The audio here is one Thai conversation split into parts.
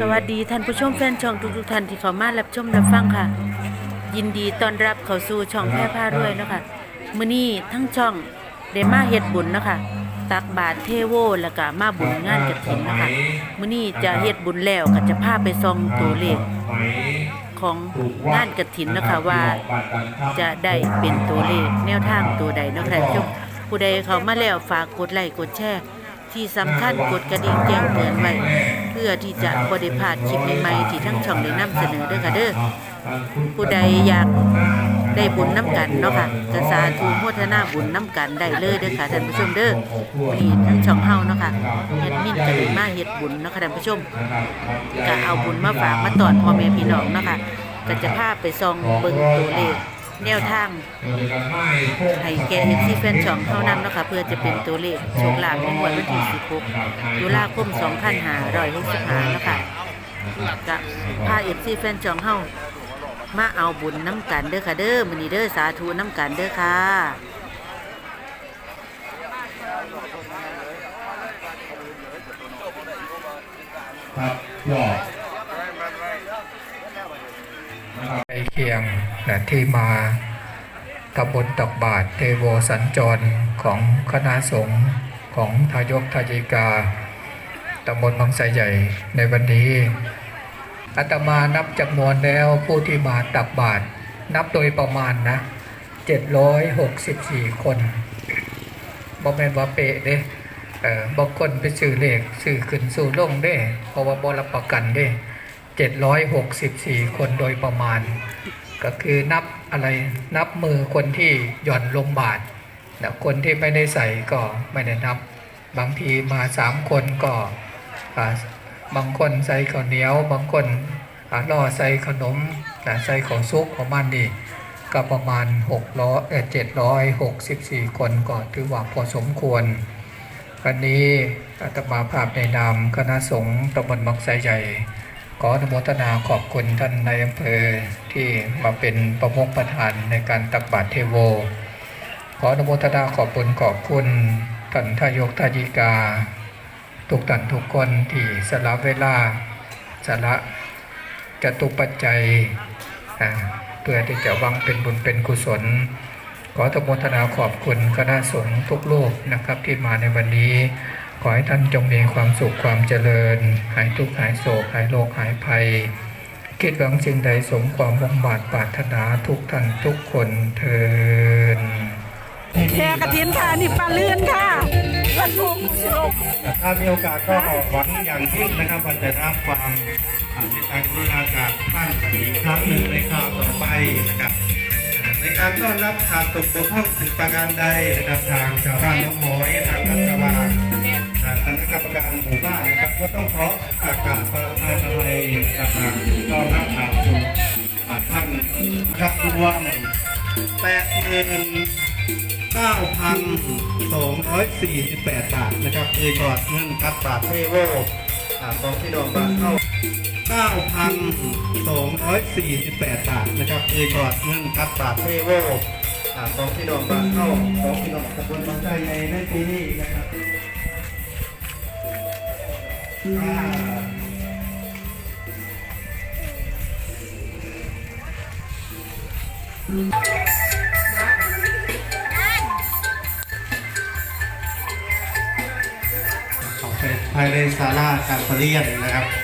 สวัสดีท่านผู้ชมแฟนช่องทุกๆท่านที่เข้ามารับชมรับฟังค่ะ ยินดีต้อนรับเข้าสู่ช่องแพร่ผ้าด้วยเนาะคะมื้อนี้ทั้งช่องได้มาเฮ็ดบุญเนาะคะตักบาตรเทโวแล้วก็มาบุญงานกฐินนะคะมื้อนี้จะเฮ็ดบุญแล้วก็จะพาไปส่องตัวเลขของงานกฐินนะคะว่าจะได้เป็นตัวเลขแนวทางตัวใดนะค่ะท่านผู้ชมผู้ใดเข้ามาแล้วฝากกดไลค์กดแชร์ ที่สำคัญกดกระดิ่งแจ้งเตือนไว้ เพื่อที่จะบริพลาดคลิปใหม่ๆที่ทั้งช่องได้นำเสนอเด้อค่ะเด้อผู้ใดอยากได้บุญน้ำกันเนาะค่ะกสาธุโมทนาบุญน้ำกันได้เลยเด้อค่ะท่านผู้ชมเด้อวันนี้ทั้งช่องเฮาเนาะค่ะเฮ็ดมินก็ได้มาเฮ็ดบุญเนาะค่ะท่านผู้ชมก็เอาบุญมาฝากมาตอนพ่อแม่พี่น้องเนาะค่ะก็จะพาไปส่องเบิ่งตัวเลข แนวทางให้แก่ที่แฟนช่องเท่านั้นเนาะคะเพื่อจะเป็นตัวเลขโชคลาภในงวดวันที่16ตุลาคม2565แล้วค่ะกับพาเอฟซีแฟนช่องเฮามาเอาบุญน้ำกันเด้อค่ะเด้อมื้อนี้เด้อสาธุน้ำกันเด้อค่ะครับยอดนะครับ ใกล้เคียงและที่มาตำบลตักบาทเทโวสัญจรของคณะสงฆ์ของทายกทายิกาตำบลบางไทรใหญ่ในวันนี้อาตมานับจำนวนแล้วผู้ที่มาตักบาตรนับโดยประมาณนะ 764 คนบ่แม่นว่าเปะเด้บางคนไปซื้อเลขซื้อขึ้นสู่ลงเด้เพราะว่าบรับประกันเด้ 764 คนโดยประมาณ ก็คือนับอะไรนับมือคนที่หย่อนลงบาทแต่คนที่ไม่ได้ใส่ก็ไม่ได้นับ บางทีมาสามคนก็บางคนใส่ข้าวเหนียว บางคนล่อใส่ขนมแต่ใส่ของซุปของมันนี่ก็ประมาณ600เอ่อ764คนก็ถือว่าพอสมควรวันนี้อาตมาภาพในนามคณะสงฆ์ตำบลบางไทรใหญ่ ขออนุโมทนาขอบคุณท่านในายอำเภอที่มาเป็นประมุขประธานในการตักบาตรเทโว ขออนุโมทนาขอบคุณขอบคุณท่านทายกทายิกา ทุกท่านทุกคนที่สละเวลาสละจะตุปัจจัยเพื่อที่จะวังเป็นบุญเป็นกุศล ขออนุโมทนาขอบคุณคณะสงฆ์ทุกโลกนะครับที่มาในวันนี้ ขอให้ท่านจงมีความสุขความเจริญ หายทุกข์หายโศกหายโรคหายภัย คิดหวังสิ่งใดสมความมุ่งบาทปรารถนาทุกท่านทุกคนเทินแค่กระถินค่ะนี่ปลาเลื่อนค่ะวันพุงสิลกถ้ามีโอกาสก็หวังอย่างยิ่งนะครับว่าจะรับความอ่าในการกรุณาจากท่านอีกครั้งหนึ่งในคราวต่อไปนะครับอ่าในการต้อนรับขาดตกบกพร่องสิประการใดนะครับทางชาวบ้านน้องหอยทางรัฐบาล ทางคณะกรรมการหมู่บ้านนะครับก็ต้องขออากาศประทานอะไรนะครับต้อนรับข่าวสู่ท่านนะครับรวมแปดหมื่น9,248บแปดบาทนะครับคือยอดเงินกับบาทเทโวของพี่น้องบาทเข้า9,248 บาทนะครับคือยอดเงินกับบาทเทโวของพี่น้องบาทเข้าของพี่น้องตำบลบางใจในในปีนี้นะครับ ภายในศาลาการประเรียนนะครับ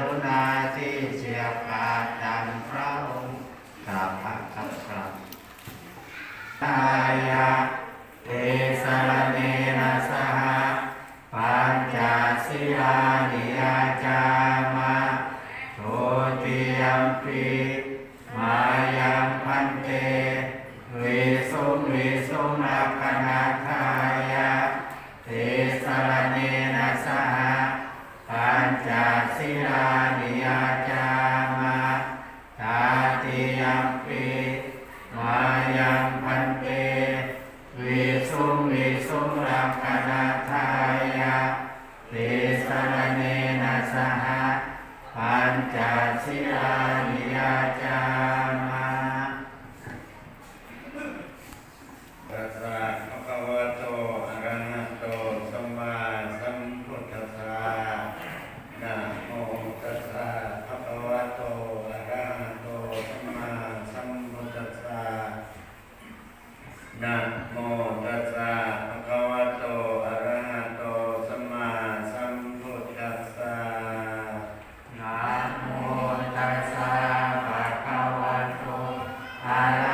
รุณาที่เฉียบขาดดังพระองค์กราบพระครับครับตายะเทสระ ปัญจศิลานิยาจามะตาติยมปีมา Amen.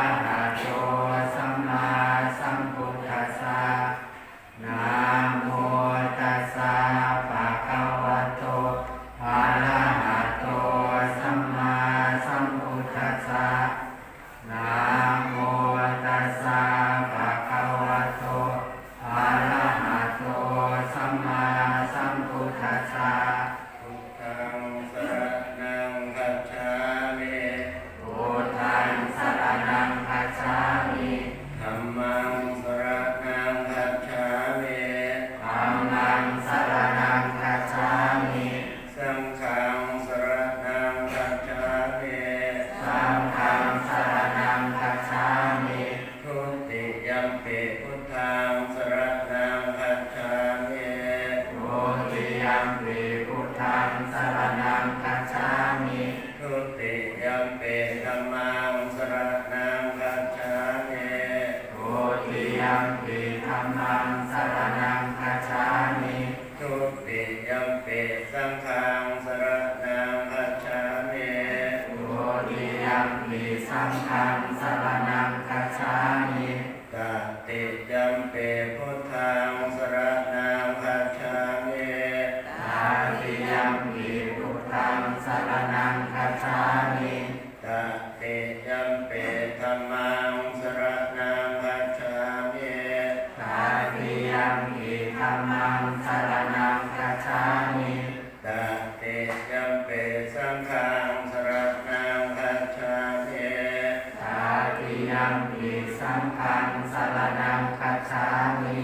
ติยัมปิสังฆังสรณังคัจฉามิ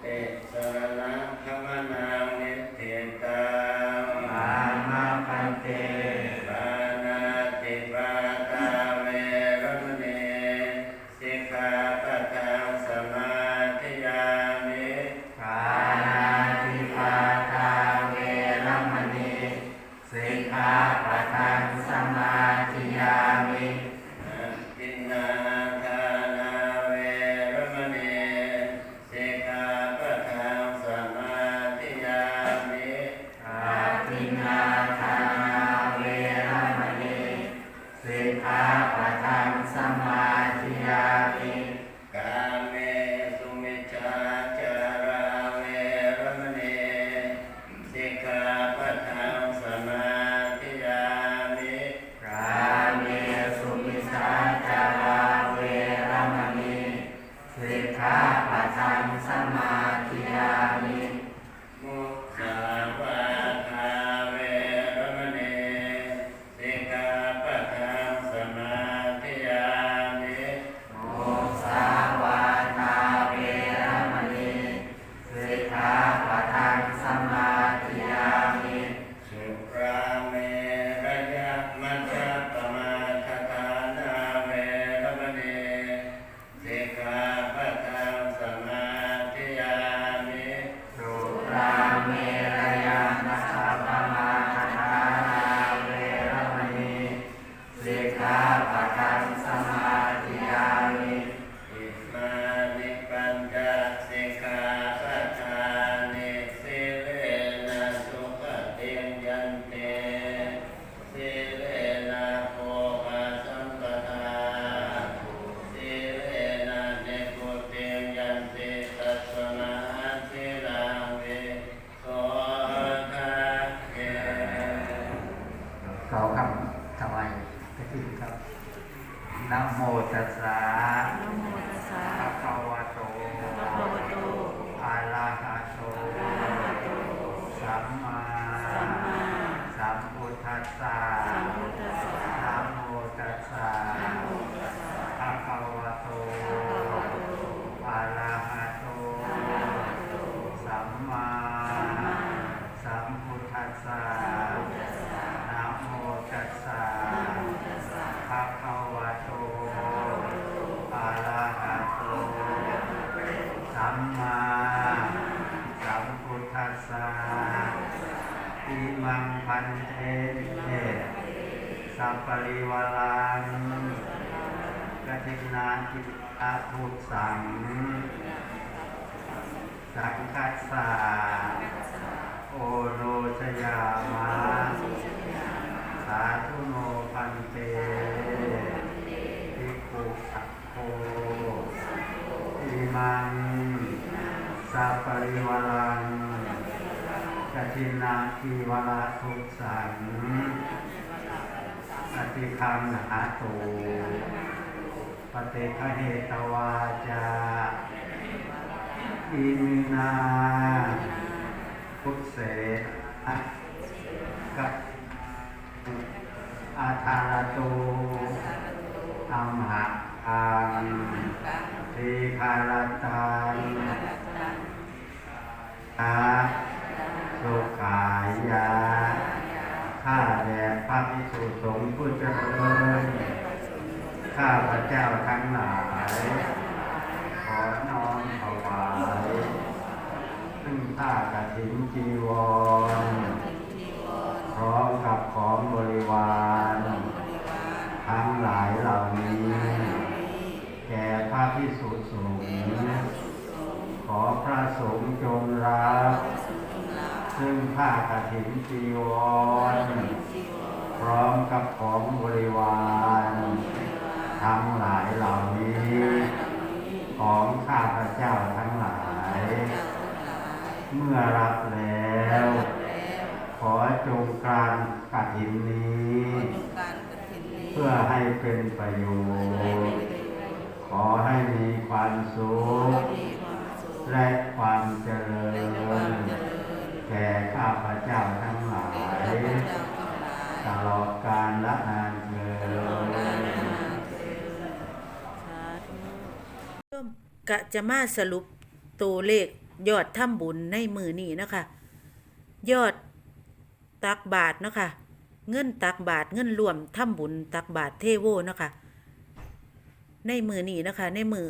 เติสรณังขมนังนิเทตังอามาปันเตปานาติปาตาเวรมณีสิกขาปะทังสมาธิยามิปานาติปาตาเวรมณีสิกขาปะทังสมาธิยา นะโมตัสสะนะโมตัสสะภะคะวะโตภะคะวะโตอะระหะโตอะระหะโต สัมมาสัมมาสัมพุทธัสสะสัมพุทธัสสะนะโมตัสสะนะโมตัสสะภะคะวะโตภะคะวะโตอะระหะโตอะระหะโตสัมมาสัมมาสัมพุทธัสสะสัมพุทธัสสะนะ สัพปริวารังกตินาจิตอาภูสังสังคัสสะโอโนชยามะสาธุโนพันเตภิกขุสัพโคอิมังสัพปริวารัง กตินาทีวราทุสังอติคังหาตูปฏิฆเหตวาจาอิมินาพุทเสกับอาธารโตอัมหะอังทีคารตังอา สุขายา ข้าแด่พระภิกษุสงฆ์ผู้เจริญ ข้าพระเจ้าทั้งหลาย ขอน้อมถวายซึ่งผ้ากฐินจีวร พร้อมกับของบริวาร ทั้งหลายเหล่านี้ แก่พระพิสุสงฆ์ขอพระสงฆ์จงรับ ซึ่งผ้ากฐินจีวรพร้อมกับของบริวารทั้งหลายเหล่านี้ ของข้าพระเจ้าทั้งหลาย เมื่อรับแล้ว ขอจงการกฐินนี้ เพื่อให้เป็นประโยชน์ ขอให้มีความสุขและความเจริญ แก่ข้าพเจ้าทั้งหลาย ตลอดกาลละนานเถิดชมกะจะมาสรุปตัวเลขยอดทำบุญในมือนี้นะคะ ยอดตักบาทนะคะ เงินตักบาทเงินรวมทำบุญตักบาทเทโวนะคะ ในมือนี้นะคะ ในมือ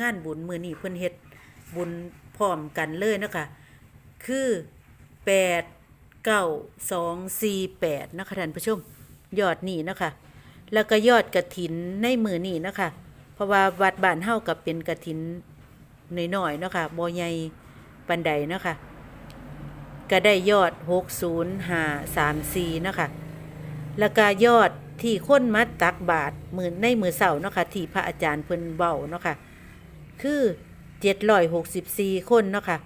งานบุญมือนี้เพิ่นเฮ็ดบุญพร้อมกันเลยนะคะ คือ แปดเก้าสองสี่แปดนะคะท่านผู้ชมยอดนี้นะคะแล้วก็ยอดกระถินในมือนี้นะคะเพราะว่าวัดบ้านเฮากับเป็นกระถินหน้อยๆนะคะบ่ใหญ่ปานใดนะคะก็ได้ยอด60534เนาะค่ะแล้วก็ยอดที่คนมาตักบาทมือในมือเสาร์เนาะค่ะที่พระอาจารย์เพิ่นเว้าเนาะค่ะคือ764คนเนาะค่ะ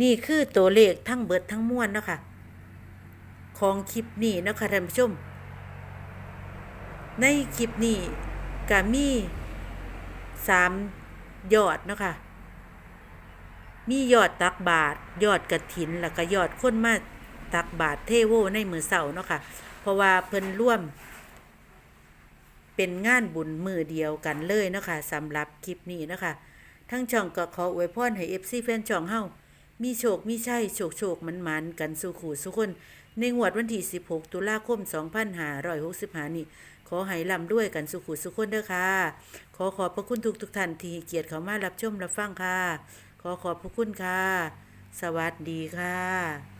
นี่คือตัวเลขทั้งเบิดทั้งมวลเนาะค่ะ ของคลิปนี้เนาะค่ะท่านผู้ชม ในคลิปนี้ก็มีสามยอดเนาะค่ะ มียอดตักบาท ยอดกระถินแล้วก็ยอดคนมาตักบาทเทโวในมือเสาร์เนาะค่ะ เพราะว่าเพิ่นร่วม เป็นงานบุญมือเดียวกันเลยเนาะค่ะสำหรับคลิปนี้เนาะค่ะทั้งช่องก็ขออวยพรให้ FC แฟนช่องเฮา มีโชคมีชัยโชคโชคมันมันกันสู่ขู่สุคน ในงวดวันที่ 16 ตุลาคม 2565 นี้ ขอให้ลำด้วยกันสุขุสุขคนเด้อค่ะ ขอขอบพระคุณทุกทุกท่านที่เกียรติเขามารับชมรับฟังค่ะ ขอขอบพระคุณค่ะ สวัสดีค่ะ